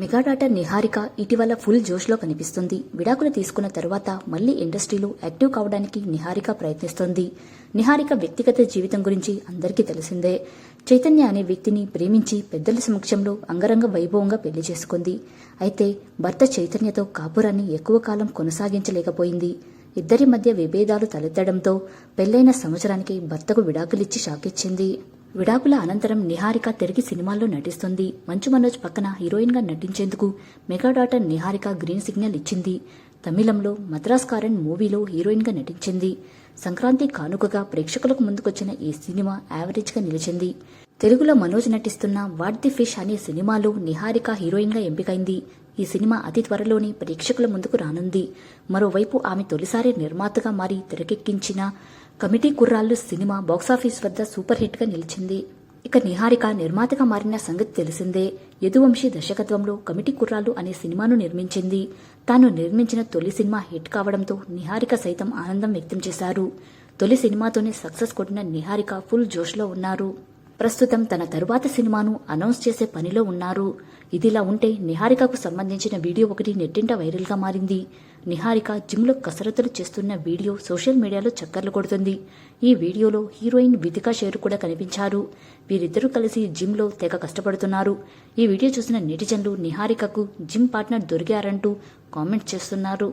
Mega daughter Niharika ఇటీవల full జోష్లో కనిపిస్తుంది. విడాకులు తీసుకున్న తరువాత మళ్ళీ ఇండస్ట్రీలో యాక్టివ్ కావడానికి నిహారిక ప్రయత్నిస్తోంది. నిహారిక వ్యక్తిగత జీవితం గురించి అందరికీ తెలిసిందే. చైతన్య అనే వ్యక్తిని ప్రేమించి పెద్దల సమక్షంలో అంగరంగ వైభవంగా పెళ్ళి చేసుకుంది. అయితే భర్త చైతన్యతో కాపురాన్ని ఎక్కువ కాలం కొనసాగించలేకపోయింది. ఇద్దరి మధ్య విభేదాలు తలెత్తడంతో పెళ్ళైన సంవత్సరానికి భర్తకు విడాకులిచ్చి షాకిచ్చింది. విడాకుల అనంతరం నిహారిక తిరిగి సినిమాల్లో నటిస్తుంది. మంచు మనోజ్ పక్కన హీరోయిన్గా నటించేందుకు mega daughter Niharika green signal ఇచ్చింది. తమిళంలో మద్రాస్ కారన్ మూవీలో హీరోయిన్గా నటించింది. సంక్రాంతి కానుకగా ప్రేక్షకులకు ముందుకొచ్చిన ఈ సినిమా యావరేజ్గా నిలిచింది. తెలుగులో మనోజ్ నటిస్తున్న వాట్ ది ఫిష్ అనే సినిమాలో నిహారిక హీరోయిన్గా ఎంపికైంది. ఈ సినిమా అతి త్వరలోనే ప్రేక్షకుల ముందుకు రానుంది. మరోవైపు ఆమె తొలిసారి నిర్మాతగా మారి తెరకెక్కించిన కమిటీ కుర్రాళ్ళు సినిమా బాక్సాఫీస్ వద్ద సూపర్ హిట్గా నిలిచింది. ఇక నిహారిక నిర్మాతగా మారిన సంగతి తెలిసిందే. యదువంశీ దర్శకత్వంలో కమిటీ కుర్రాళ్ళు అనే సినిమాను నిర్మించింది. తాను నిర్మించిన తొలి సినిమా హిట్ కావడంతో నిహారిక సైతం ఆనందం వ్యక్తం చేశారు. తొలి సినిమాతోనే సక్సెస్ కొట్టిన నిహారిక ఫుల్ జోష్లో ఉన్నారు. ప్రస్తుతం తన తరువాత సినిమాను అనౌన్స్ చేసే పనిలో ఉన్నారు. ఇదిలా ఉంటే నిహారికకు సంబంధించిన వీడియో ఒకటి నెట్టింట వైరల్గా మారింది. నిహారిక జిమ్లో కసరత్తులు చేస్తున్న వీడియో సోషల్ మీడియాలో చక్కర్లు కొడుతుంది. ఈ వీడియోలో హీరోయిన్ విదికా షేరు కూడా కనిపించారు. వీరిద్దరూ కలిసి జిమ్లో తెగ కష్టపడుతున్నారు. ఈ వీడియో చూసిన నెటిజన్లు నిహారికకు జిమ్ పార్ట్నర్ దొరికారంటూ కామెంట్ చేస్తున్నారు.